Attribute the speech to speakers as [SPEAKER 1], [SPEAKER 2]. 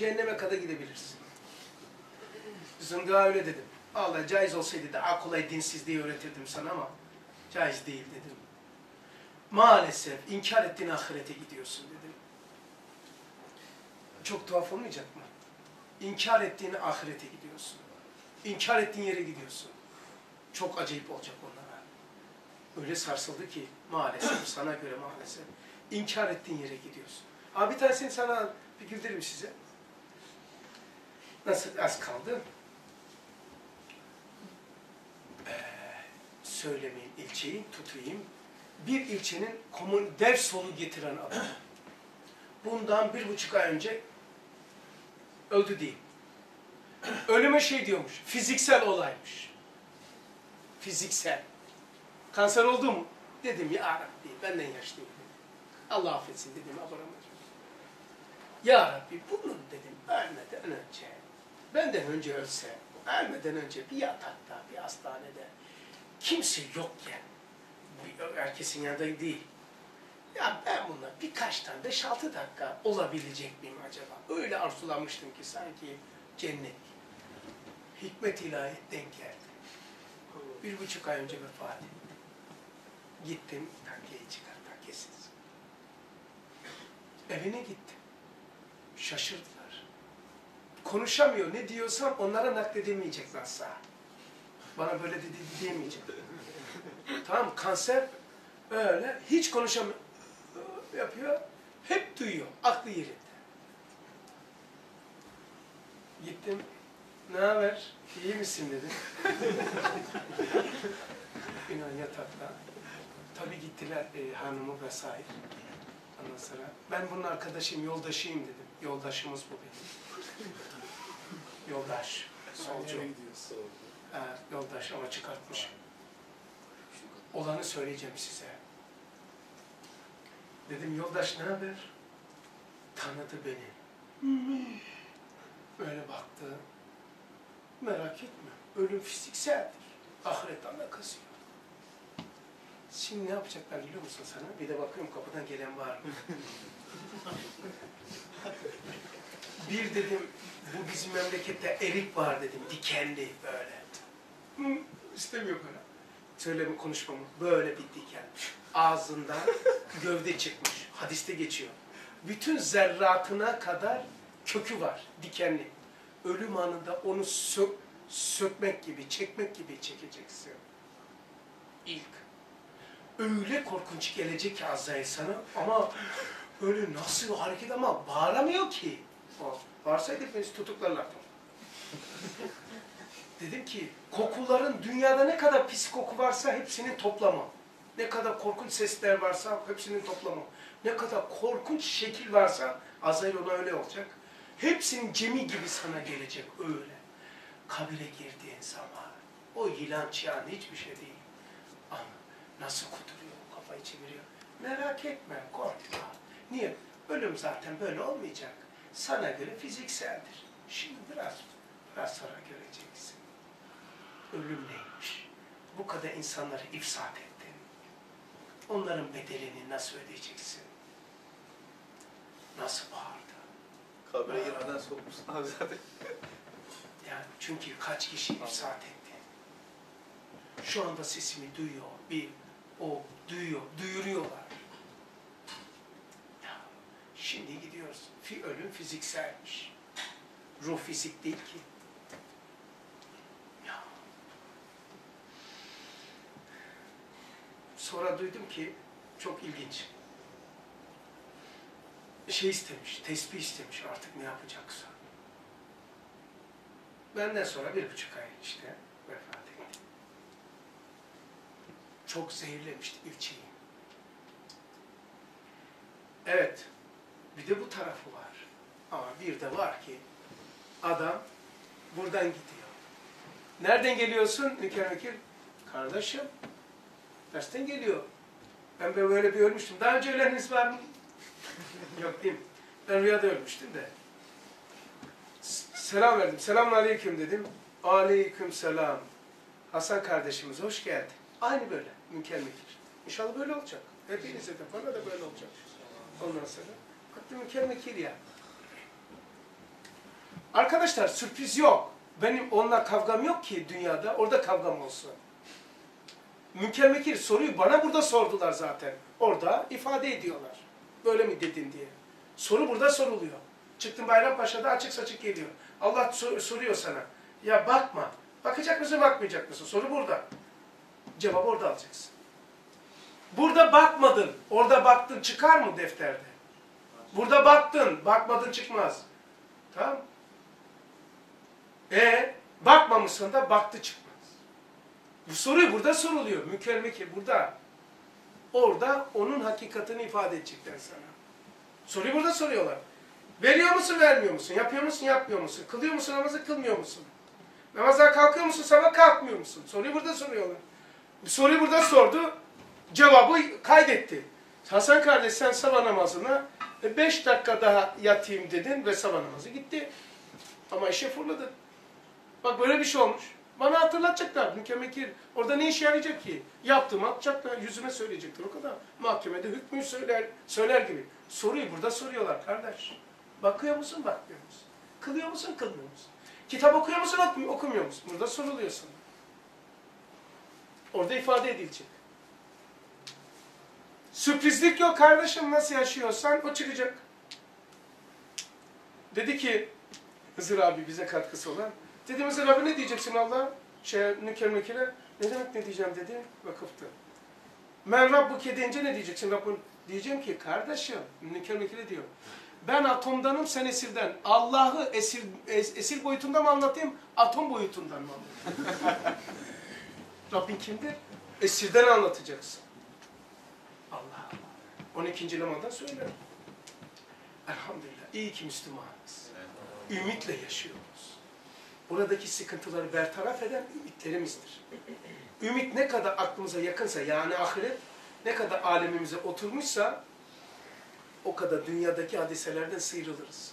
[SPEAKER 1] Cehenneme kadar gidebilirsin. Zındığa öyle dedim. Allah caiz olsaydı daha kolay dinsizliği öğretirdim sana ama caiz değil dedim. Maalesef inkar ettiğin ahirete gidiyorsun dedim. Çok tuhaf olmayacak mı? İnkar ettiğin ahirete gidiyorsun. İnkar ettiğin yere gidiyorsun. Çok acayip olacak onlara. Öyle sarsıldı ki maalesef sana göre maalesef. İnkar ettiğin yere gidiyorsun. Abi bir tanesini sana bir güldüreyim size. Nasıl az kaldı? Ee, söylemeyeyim ilçeyi, tutayım. Bir ilçenin komün dev solu getiren adam. Bundan bir buçuk ay önce öldü değil. Ölüme şey diyormuş, fiziksel olaymış. Fiziksel. Kanser oldu mu? Dedim ya Rabbi, benden yaşlıyım. Allah affetsin dedim Abraham'a. Ya Rabbi bunun dedim ölmeden önce, benden önce ölse, ölmeden önce bir yatakta, bir hastanede, kimse yokken, bir- herkesin yanında değil. Ya ben bununla birkaç tane, beş altı dakika olabilecek miyim acaba? Öyle arzulamıştım ki sanki cennet. Hikmet ilahi denk geldi. Bir buçuk ay önce vefat etti. Gittim, takkeyi çıkar, takkesiz. Evine gittim. Şaşırdılar. Konuşamıyor, ne diyorsam onlara nakledemeyecek nasıl? Bana böyle dedi diyemeyecek. tamam, kanser öyle, hiç konuşamıyor. Yapıyor, hep duyuyor, aklı yerinde. Gittim, ne haber, iyi misin dedim. İnan yatakta. Tabii gittiler e, hanımı vesaire. Ondan sonra ben bunun arkadaşıyım, yoldaşıyım dedim. Yoldaşımız bu benim. Yoldaş, solcu. Ha, yoldaş ama çıkartmış. Olanı söyleyeceğim size. Dedim yoldaş ne haber? Tanıdı beni. Böyle baktı. Merak etme. Ölüm fizikseldir. Ahiret alakası yok. Şimdi ne yapacaklar biliyor musun sana? Bir de bakıyorum kapıdan gelen var mı? bir dedim, bu bizim memlekette erik var dedim, dikenli böyle. Hı, istemiyor bana. Söyleme konuşmamı. Böyle bir diken. Ağzından gövde çıkmış. Hadiste geçiyor. Bütün zerratına kadar kökü var, dikenli. Ölüm anında onu sök, sökmek gibi, çekmek gibi çekeceksin. İlk öyle korkunç gelecek ki Azrail sana ama öyle nasıl hareket ama bağıramıyor ki. O, Bağırsaydı hepimizi tutuklarlardı. Dedim ki kokuların dünyada ne kadar pis koku varsa hepsinin toplamı. Ne kadar korkunç sesler varsa hepsinin toplamı. Ne kadar korkunç şekil varsa Azrail ona öyle olacak. Hepsinin cemi gibi sana gelecek öyle. Kabire girdiğin zaman o yılan çiyan hiçbir şey değil. Ama nasıl kuduruyor, kafayı çeviriyor. Merak etme, korkma. Niye? Ölüm zaten böyle olmayacak. Sana göre fizikseldir. Şimdi biraz, biraz sonra göreceksin. Ölüm neymiş? Bu kadar insanları ifsat ettin. Onların bedelini nasıl ödeyeceksin? Nasıl bağırdı?
[SPEAKER 2] Kabre girmeden sokmuşsun abi zaten.
[SPEAKER 1] Yani çünkü kaç kişi ifsat etti. Şu anda sesimi duyuyor. Bir o duyuyor, duyuruyorlar. Ya, şimdi gidiyoruz. Fi ölüm fizikselmiş. Ruh fizik değil ki. Ya. Sonra duydum ki çok ilginç. Şey istemiş, tesbih istemiş artık ne yapacaksa. Benden sonra bir buçuk ay işte vefat etti. Çok zehirlemişti ilçeyi. Evet, bir de bu tarafı var. Ama bir de var ki adam buradan gidiyor. Nereden geliyorsun Mükemmel Kardeşim, dersten geliyor. Ben böyle bir ölmüştüm. Daha önce öleniniz var mı? Yok değil mi? Ben rüyada ölmüştüm de. Selam verdim. Selamun aleyküm dedim. Aleyküm selam. Hasan kardeşimiz hoş geldin. Aynı böyle. Mükemmel. İnşallah böyle olacak. Hepinize de bana da böyle olacak. Ondan sonra. Hatta mükemmel ya. Arkadaşlar sürpriz yok. Benim onunla kavgam yok ki dünyada. Orada kavgam olsun. Mükemmekir soruyu bana burada sordular zaten. Orada ifade ediyorlar. Böyle mi dedin diye. Soru burada soruluyor. Çıktın Bayrampaşa'da açık saçık geliyor. Allah sor- soruyor sana. Ya bakma. Bakacak mısın bakmayacak mısın? Soru burada. Cevabı orada alacaksın. Burada bakmadın. Orada baktın çıkar mı defterde? Burada baktın. Bakmadın çıkmaz. Tamam E bakmamışsın da baktı çıkmaz. Bu soruyu burada soruluyor. Mükemmekir burada. Orada onun hakikatini ifade edecekler sana. Soruyu burada soruyorlar. Veriyor musun, vermiyor musun? Yapıyor musun, yapmıyor musun? Kılıyor musun, namazı kılmıyor musun? Namaza kalkıyor musun, sabah kalkmıyor musun? Soruyu burada soruyorlar. Soruyu burada sordu, cevabı kaydetti. Hasan kardeş sen sabah namazına 5 dakika daha yatayım dedin ve sabah namazı gitti. Ama işe fırladın. Bak böyle bir şey olmuş. Bana hatırlatacaklar mükemmekir. Orada ne işe yarayacak ki? Yaptım atacaklar, yüzüme söyleyecektir o kadar. Mahkemede hükmü söyler, söyler gibi. Soruyu burada soruyorlar kardeş. Bakıyor musun, bakmıyor musun? Kılıyor musun, kılmıyor musun? Kitap okuyor musun, okum- okumuyor musun? Burada soruluyor sana. Orada ifade edilecek. Sürprizlik yok kardeşim nasıl yaşıyorsan o çıkacak. Dedi ki Hızır abi bize katkısı olan. Dedi Hızır abi ne diyeceksin Allah? Şey, nüker mükere. Ne demek ne diyeceğim dedi. Vakıftı. Men Rabbuke deyince ne diyeceksin? Rabbun diyeceğim ki kardeşim nüker mükere diyor. Ben atomdanım sen esirden. Allah'ı esir, es- esir boyutunda mı anlatayım? Atom boyutundan mı anlatayım? Rabbin kimdir? Esirden anlatacaksın. Allah Allah. 12. lemada söyler. Elhamdülillah. İyi ki Müslümanız. Ümitle yaşıyoruz. Buradaki sıkıntıları bertaraf eden ümitlerimizdir. Ümit ne kadar aklımıza yakınsa yani ahiret ne kadar alemimize oturmuşsa o kadar dünyadaki hadiselerden sıyrılırız.